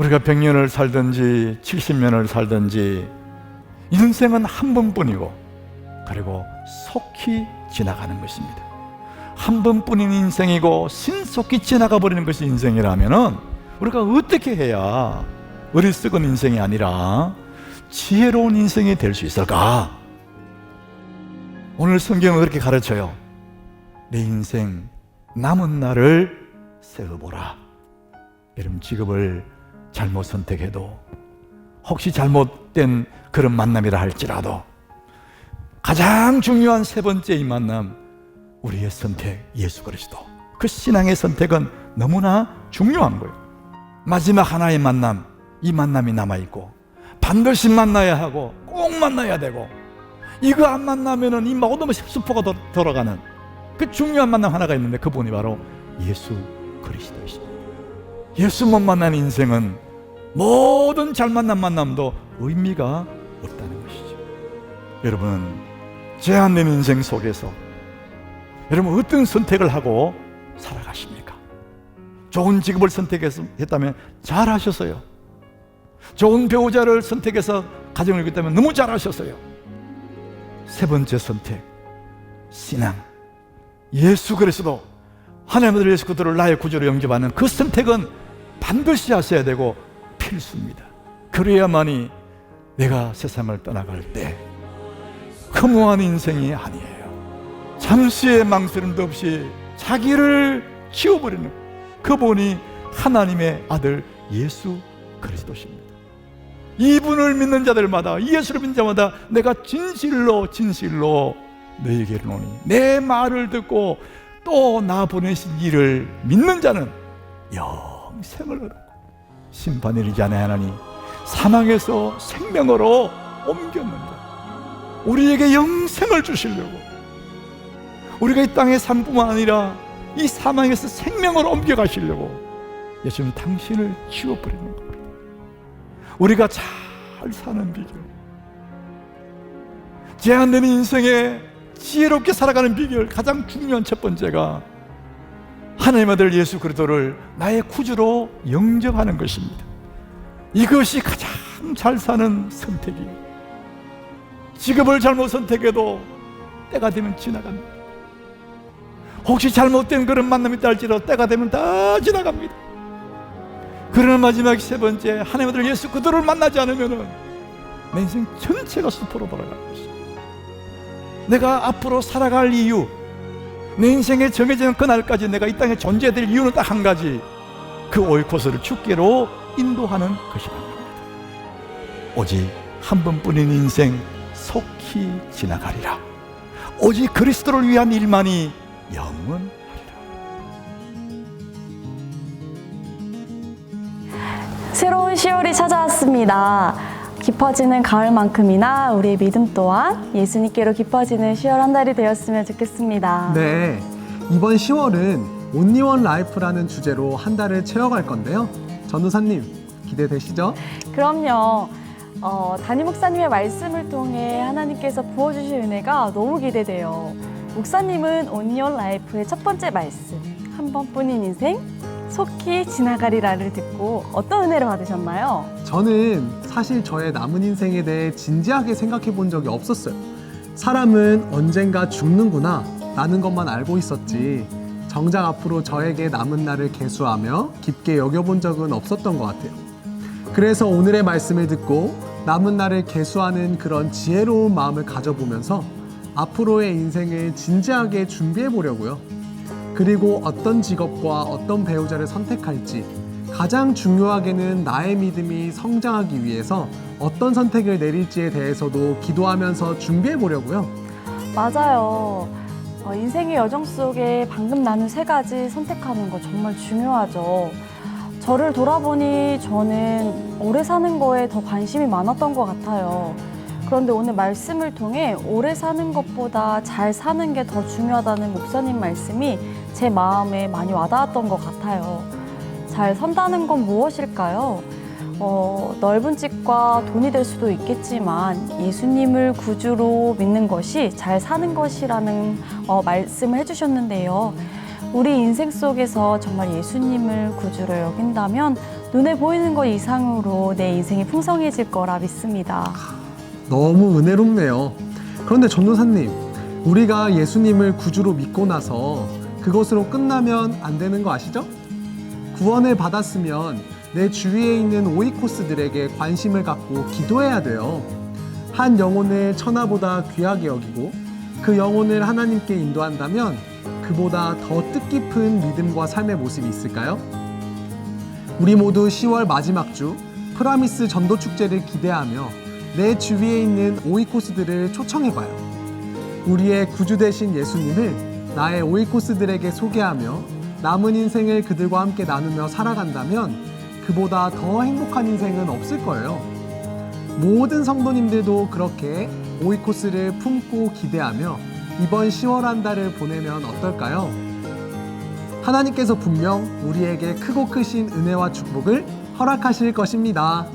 우리가 100년을 살든지 70년을 살든지 인생은 한 번뿐이고 그리고 속히 지나가는 것입니다. 한 번뿐인 인생이고 신속히 지나가 버리는 것이 인생이라면은 우리가 어떻게 해야 어리석은 인생이 아니라 지혜로운 인생이 될 수 있을까? 오늘 성경은 그렇게 가르쳐요. 내 인생 남은 날을 세어보라. 여러분 직업을 잘못 선택해도 혹시 잘못된 그런 만남이라 할지라도 가장 중요한 세 번째 이 만남 우리의 선택 예수 그리스도. 그 신앙의 선택은 너무나 중요한 거예요. 마지막 하나의 만남 이 만남이 남아있고 반드시 만나야 하고 꼭 만나야 되고 이거 안 만나면은 이 모든 수포가 도- 돌아가는 그 중요한 만남 하나가 있는데 그분이 바로 예수 그리스도이십니다. 예수 못 만난 인생은 모든 잘 만난 만남도 의미가 없다는 것이죠. 여러분, 제한된 인생 속에서 여러분 어떤 선택을 하고 살아가십니까? 좋은 직업을 선택했다면 잘하셨어요. 좋은 배우자를 선택해서 가정을 이뤘다면 너무 잘하셨어요. 세 번째 선택, 신앙. 예수 그리스도 하나님의 예수 그리스도를 나의 구주로 영접하는 그 선택은 반드시 하셔야 되고 필수입니다. 그래야만이 내가 세상을 떠나갈 때 허무한 인생이 아니에요. 잠시의 망설임도 없이 자기를 치워버리는 그분이 하나님의 아들 예수 그리스도십니다. 이분을 믿는 자들마다 예수를 믿는 자마다 내가 진실로 진실로 너에게 이르노니 내 말을 듣고 또 나 보내신 이를 믿는 자는 영생을 얻고 심판이 이르지 않아 하나니 사망에서 생명으로 옮겼는다. 우리에게 영생을 주시려고 우리가 이 땅의 삶뿐만 아니라 이 사망에서 생명으로 옮겨가시려고 예수님 당신을 지워버리는 겁니다. 우리가 잘 사는 비결 제한되는 인생에 지혜롭게 살아가는 비결 가장 중요한 첫 번째가 하나님 아들 예수 그리스도를 나의 구주로 영접하는 것입니다. 이것이 가장 잘 사는 선택이에요. 직업을 잘못 선택해도 때가 되면 지나갑니다. 혹시 잘못된 그런 만남이 있다 할지라도 때가 되면 다 지나갑니다. 그러나 마지막 세 번째 하나님 아들 예수 그들을 만나지 않으면은 내 인생 전체가 수포로 돌아가는 것입니다. 내가 앞으로 살아갈 이유, 내 인생에 정해지는 그날까지 내가 이 땅에 존재될 이유는 딱 한 가지. 그 오이코스를 죽게로 인도하는 것이라는 겁니다. 오직 한 번뿐인 인생 속히 지나가리라. 오직 그리스도를 위한 일만이 영원하리라. 새로운 10월이 찾아왔습니다. 깊어지는 가을만큼이나 우리의 믿음 또한 예수님께로 깊어지는 10월 한 달이 되었으면 좋겠습니다. 네, 이번 10월은 온리원 라이프라는 주제로 한 달을 채워갈 건데요. 전우사님 기대되시죠? 그럼요. 어, 담임 목사님의 말씀을 통해 하나님께서 부어주실 은혜가 너무 기대돼요. 목사님은 온리온 라이프의 첫 번째 말씀, 한 번뿐인 인생, 속히 지나가리라를 듣고 어떤 은혜를 받으셨나요? 저는 사실 저의 남은 인생에 대해 진지하게 생각해 본 적이 없었어요. 사람은 언젠가 죽는구나 라는 것만 알고 있었지. 정작 앞으로 저에게 남은 날을 계수하며 깊게 여겨본 적은 없었던 것 같아요. 그래서 오늘의 말씀을 듣고 남은 날을 계수하는 그런 지혜로운 마음을 가져보면서 앞으로의 인생을 진지하게 준비해 보려고요. 그리고 어떤 직업과 어떤 배우자를 선택할지 가장 중요하게는 나의 믿음이 성장하기 위해서 어떤 선택을 내릴지에 대해서도 기도하면서 준비해 보려고요. 맞아요. 어, 인생의 여정 속에 방금 나눈 세 가지 선택하는 거 정말 중요하죠. 저를 돌아보니 저는 오래 사는 거에 더 관심이 많았던 것 같아요. 그런데 오늘 말씀을 통해 오래 사는 것보다 잘 사는 게 더 중요하다는 목사님 말씀이 제 마음에 많이 와닿았던 것 같아요. 잘 산다는 건 무엇일까요? 어, 넓은 집과 돈이 될 수도 있겠지만 예수님을 구주로 믿는 것이 잘 사는 것이라는 어, 말씀을 해주셨는데요. 우리 인생 속에서 정말 예수님을 구주로 여긴다면 눈에 보이는 것 이상으로 내 인생이 풍성해질 거라 믿습니다. 너무 은혜롭네요. 그런데 전도사님, 우리가 예수님을 구주로 믿고 나서 그것으로 끝나면 안 되는 거 아시죠? 구원을 받았으면 내 주위에 있는 오이코스들에게 관심을 갖고 기도해야 돼요. 한 영혼을 천하보다 귀하게 여기고 그 영혼을 하나님께 인도한다면 그보다 더 뜻깊은 믿음과 삶의 모습이 있을까요? 우리 모두 10월 마지막 주 프라미스 전도 축제를 기대하며 내 주위에 있는 오이코스들을 초청해봐요. 우리의 구주 되신 예수님을 나의 오이코스들에게 소개하며 남은 인생을 그들과 함께 나누며 살아간다면 그보다 더 행복한 인생은 없을 거예요. 모든 성도님들도 그렇게 오이코스를 품고 기대하며 이번 10월 한 달을 보내면 어떨까요? 하나님께서 분명 우리에게 크고 크신 은혜와 축복을 허락하실 것입니다.